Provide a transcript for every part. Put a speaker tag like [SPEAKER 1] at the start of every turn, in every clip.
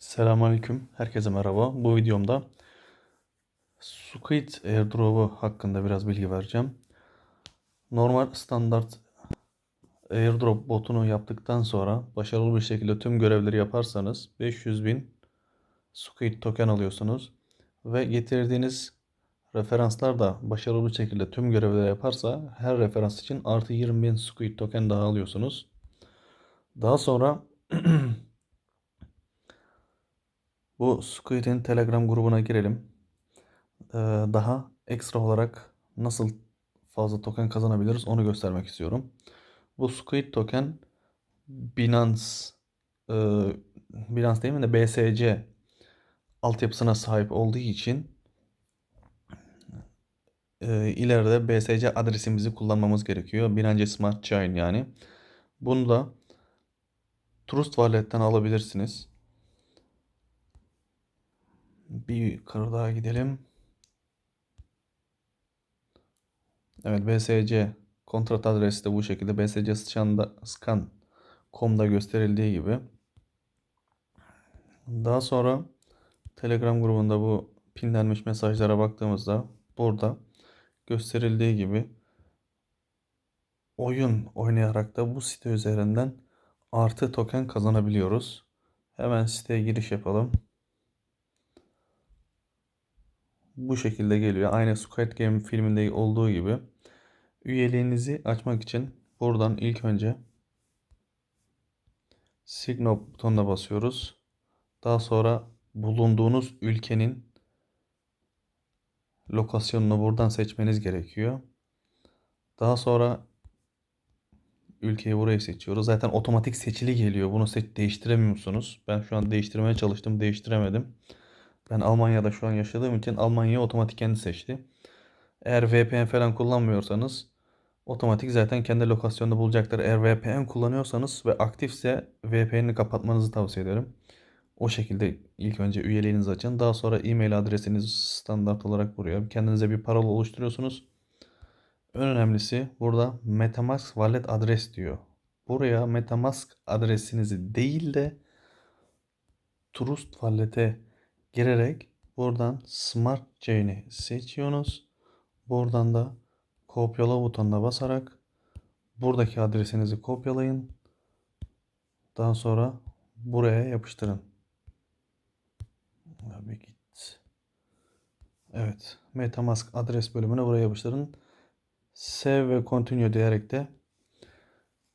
[SPEAKER 1] Selamünaleyküm. Herkese merhaba. Bu videomda Squid airdrop'u hakkında biraz bilgi vereceğim. Normal standart airdrop botunu yaptıktan sonra başarılı bir şekilde tüm görevleri yaparsanız 500 bin Squid token alıyorsunuz. Ve getirdiğiniz referanslar da başarılı bir şekilde tüm görevleri yaparsa her referans için artı 20 bin Squid token daha alıyorsunuz. Daha sonra Bu Squid'in Telegram grubuna girelim. Ee, daha ekstra olarak nasıl fazla token kazanabiliriz onu göstermek istiyorum. Bu Squid token Binance e, Binance değil mi de BSC altyapısına sahip olduğu için e, ileride BSC adresimizi kullanmamız gerekiyor. Binance Smart Chain yani. Bunu da Trust Wallet'ten alabilirsiniz. Bir yukarı gidelim. Evet BSC kontrat adresi de bu şekilde. BSC scan'da scan.com'da gösterildiği gibi. Daha sonra Telegram grubunda bu pinlenmiş mesajlara baktığımızda burada gösterildiği gibi oyun oynayarak da bu site üzerinden artı token kazanabiliyoruz. Hemen siteye giriş yapalım. Bu şekilde geliyor. Aynı Squid Game filminde olduğu gibi. Üyeliğinizi açmak için buradan ilk önce Signal butonuna basıyoruz. Daha sonra bulunduğunuz ülkenin lokasyonunu buradan seçmeniz gerekiyor. Daha sonra ülkeyi burayı seçiyoruz. Zaten otomatik seçili geliyor. Bunu seç değiştiremiyorsunuz. Ben şu an değiştirmeye çalıştım, değiştiremedim. Ben Almanya'da şu an yaşadığım için Almanya otomatik kendi seçti. Eğer VPN falan kullanmıyorsanız otomatik zaten kendi lokasyonda bulacaktır. Eğer VPN kullanıyorsanız ve aktifse VPN'i kapatmanızı tavsiye ederim. O şekilde ilk önce üyeliğinizi açın. Daha sonra e-mail adresinizi standart olarak buraya kendinize bir parola oluşturuyorsunuz. En önemlisi burada MetaMask wallet adres diyor. Buraya MetaMask adresinizi değil de Trust Wallet'e girerek buradan Smart Chain'i seçiyorsunuz. Buradan da kopyala butonuna basarak buradaki adresinizi kopyalayın. Daha sonra buraya yapıştırın. Abi git. Evet. Metamask adres bölümüne buraya yapıştırın. Save ve continue diyerek de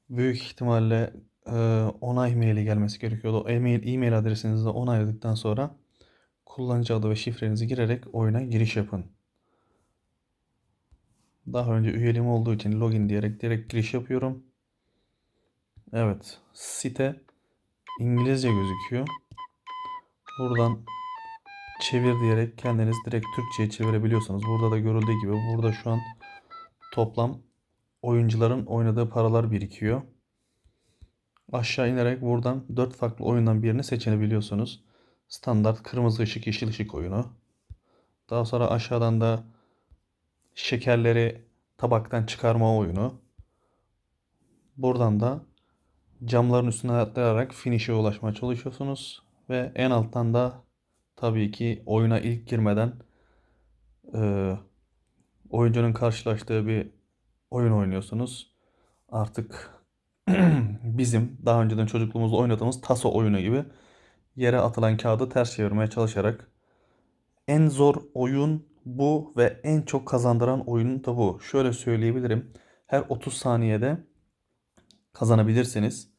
[SPEAKER 1] büyük ihtimalle e, onay maili gelmesi gerekiyordu. E-mail, e-mail adresinizi de onayladıktan sonra kullanıcı adı ve şifrenizi girerek oyuna giriş yapın. Daha önce üyeliğim olduğu için login diyerek direkt giriş yapıyorum. Evet, site İngilizce gözüküyor. Buradan çevir diyerek kendiniz direkt Türkçe'ye çevirebiliyorsanız burada da görüldüğü gibi burada şu an toplam oyuncuların oynadığı paralar birikiyor. Aşağı inerek buradan 4 farklı oyundan birini seçebiliyorsunuz. Standart kırmızı ışık yeşil ışık oyunu. Daha sonra aşağıdan da şekerleri tabaktan çıkarma oyunu. Buradan da camların üstüne atlayarak finish'e ulaşmaya çalışıyorsunuz. Ve en alttan da tabii ki oyuna ilk girmeden e, oyuncunun karşılaştığı bir oyun oynuyorsunuz. Artık bizim daha önceden çocukluğumuzda oynadığımız taso oyunu gibi yere atılan kağıdı ters çevirmeye çalışarak en zor oyun bu ve en çok kazandıran oyun da bu. Şöyle söyleyebilirim. Her 30 saniyede kazanabilirsiniz.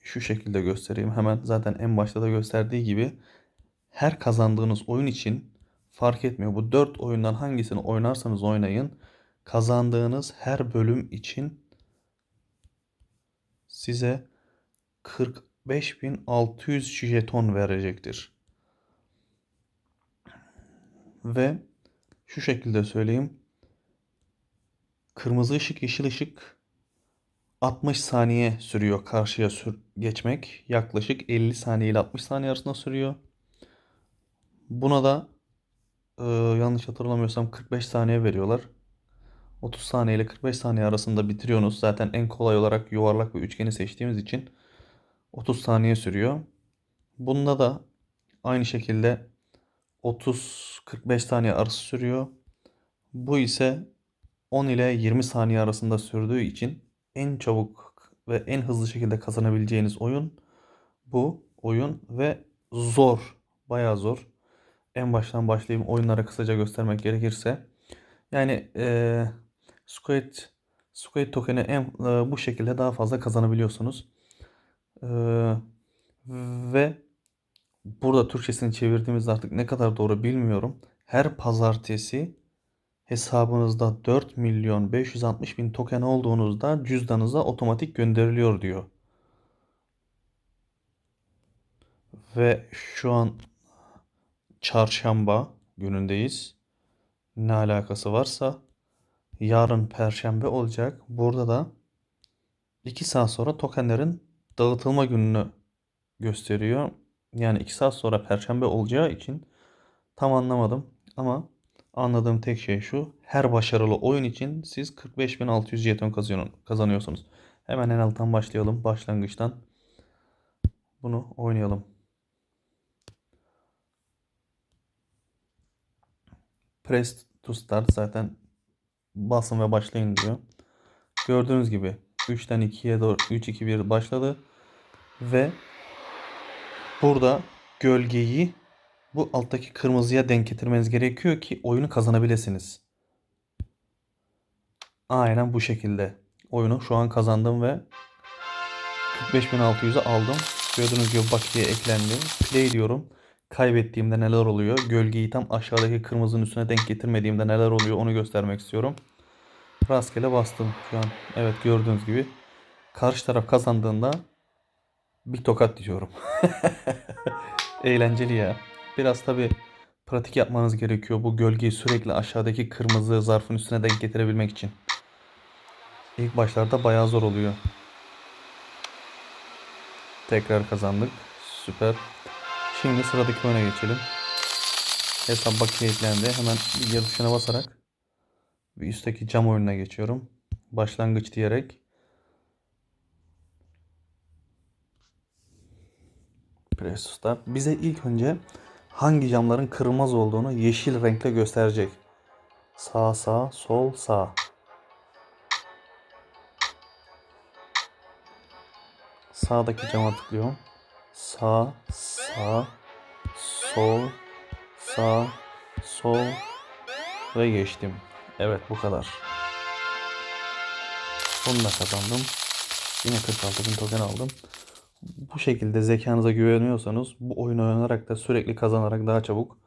[SPEAKER 1] Şu şekilde göstereyim. Hemen zaten en başta da gösterdiği gibi her kazandığınız oyun için fark etmiyor. Bu 4 oyundan hangisini oynarsanız oynayın kazandığınız her bölüm için size 40 5600 jeton verecektir. Ve şu şekilde söyleyeyim. Kırmızı ışık, yeşil ışık 60 saniye sürüyor karşıya sür geçmek. Yaklaşık 50 saniye ile 60 saniye arasında sürüyor. Buna da e, yanlış hatırlamıyorsam 45 saniye veriyorlar. 30 saniye ile 45 saniye arasında bitiriyorsunuz. Zaten en kolay olarak yuvarlak ve üçgeni seçtiğimiz için 30 saniye sürüyor. Bunda da aynı şekilde 30-45 saniye arası sürüyor. Bu ise 10 ile 20 saniye arasında sürdüğü için en çabuk ve en hızlı şekilde kazanabileceğiniz oyun bu oyun ve zor. Bayağı zor. En baştan başlayayım oyunlara kısaca göstermek gerekirse. Yani eee Squid, Squid Token'i en, eee, bu şekilde daha fazla kazanabiliyorsunuz. Eee, ve burada Türkçesini çevirdiğimizde artık ne kadar doğru bilmiyorum. Her pazartesi hesabınızda 4 milyon 560 bin token olduğunuzda cüzdanınıza otomatik gönderiliyor diyor. Ve şu an çarşamba günündeyiz. Ne alakası varsa yarın perşembe olacak. Burada da 2 saat sonra tokenlerin dağıtılma gününü gösteriyor. Yani 2 saat sonra perşembe olacağı için tam anlamadım ama anladığım tek şey şu. Her başarılı oyun için siz 45.600 jeton kazanıyor- kazanıyorsunuz. Hemen en alttan başlayalım. Başlangıçtan. Bunu oynayalım. Press to start zaten basın ve başlayın diyor. Gördüğünüz gibi 3'ten 2'ye doğru 3 2 1 başladı ve burada gölgeyi bu alttaki kırmızıya denk getirmeniz gerekiyor ki oyunu kazanabilirsiniz. Aynen bu şekilde. Oyunu şu an kazandım ve 45.600'e aldım. Gördüğünüz gibi bakiye eklendi. Play diyorum. Kaybettiğimde neler oluyor? Gölgeyi tam aşağıdaki kırmızının üstüne denk getirmediğimde neler oluyor onu göstermek istiyorum. Rastgele bastım şu an. Evet gördüğünüz gibi. Karşı taraf kazandığında bir tokat diyorum. Eğlenceli ya. Biraz tabi pratik yapmanız gerekiyor. Bu gölgeyi sürekli aşağıdaki kırmızı zarfın üstüne denk getirebilmek için. İlk başlarda bayağı zor oluyor. Tekrar kazandık. Süper. Şimdi sıradaki oyuna geçelim. Hesap bakiye eklendi. Hemen bir geri tuşuna basarak bir üstteki cam oyununa geçiyorum. Başlangıç diyerek start. Bize ilk önce hangi camların kırılmaz olduğunu yeşil renkle gösterecek. Sağ sağ sol sağ. Sağdaki cama tıklıyorum. Sağ sağ sol sağ sol ve geçtim. Evet bu kadar. Bunu da kazandım. Yine 46 bin token aldım. Bu şekilde zekanıza güveniyorsanız bu oyunu oynanarak da sürekli kazanarak daha çabuk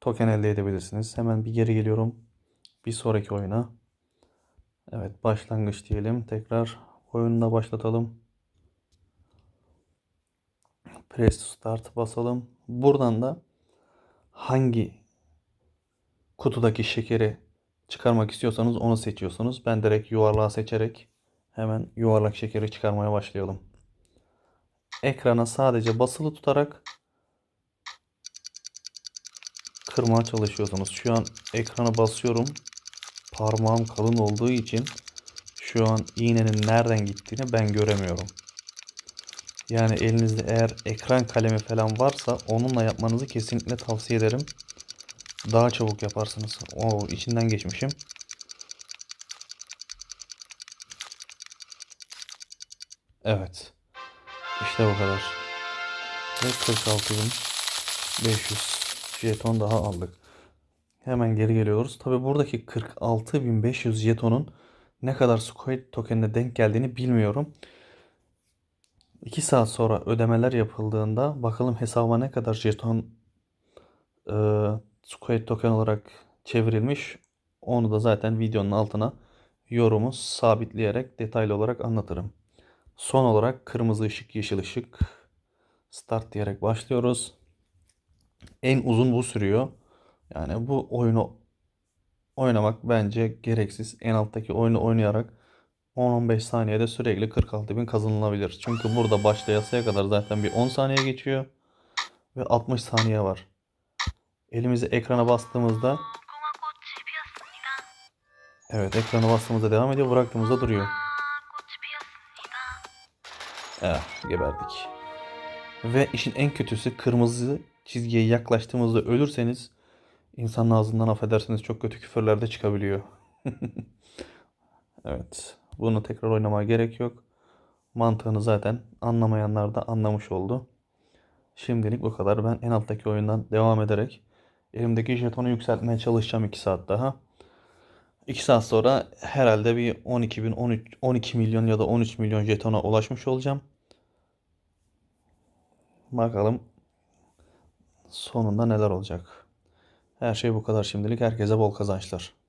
[SPEAKER 1] token elde edebilirsiniz. Hemen bir geri geliyorum. Bir sonraki oyuna. Evet başlangıç diyelim. Tekrar oyununa başlatalım. Press to start basalım. Buradan da hangi kutudaki şekeri çıkarmak istiyorsanız onu seçiyorsunuz. Ben direkt yuvarlağı seçerek hemen yuvarlak şekeri çıkarmaya başlayalım. Ekrana sadece basılı tutarak kırmaya çalışıyorsunuz. Şu an ekrana basıyorum. Parmağım kalın olduğu için şu an iğnenin nereden gittiğini ben göremiyorum. Yani elinizde eğer ekran kalemi falan varsa onunla yapmanızı kesinlikle tavsiye ederim. Daha çabuk yaparsınız. Oo içinden geçmişim. Evet. İşte bu kadar. Ve 46.500 jeton daha aldık. Hemen geri geliyoruz. Tabi buradaki 46.500 jetonun ne kadar Squid tokenine denk geldiğini bilmiyorum. 2 saat sonra ödemeler yapıldığında bakalım hesabıma ne kadar jeton e, Squid token olarak çevrilmiş. Onu da zaten videonun altına yorumu sabitleyerek detaylı olarak anlatırım. Son olarak kırmızı ışık, yeşil ışık. Start diyerek başlıyoruz. En uzun bu sürüyor. Yani bu oyunu oynamak bence gereksiz. En alttaki oyunu oynayarak 10-15 saniyede sürekli 46 bin kazanılabilir. Çünkü burada başlayasıya kadar zaten bir 10 saniye geçiyor. Ve 60 saniye var. Elimizi ekrana bastığımızda Evet ekrana bastığımızda devam ediyor. Bıraktığımızda duruyor. Eh geberdik. Ve işin en kötüsü kırmızı çizgiye yaklaştığımızda ölürseniz insanın ağzından affedersiniz çok kötü küfürler de çıkabiliyor. Evet. Bunu tekrar oynamaya gerek yok. Mantığını zaten anlamayanlar da anlamış oldu. Şimdilik bu kadar. Ben en alttaki oyundan devam ederek elimdeki jetonu yükseltmeye çalışacağım 2 saat daha. 2 saat sonra herhalde bir 12 bin, 13, 12 milyon ya da 13 milyon jetona ulaşmış olacağım. Bakalım sonunda neler olacak. Her şey bu kadar şimdilik. Herkese bol kazançlar.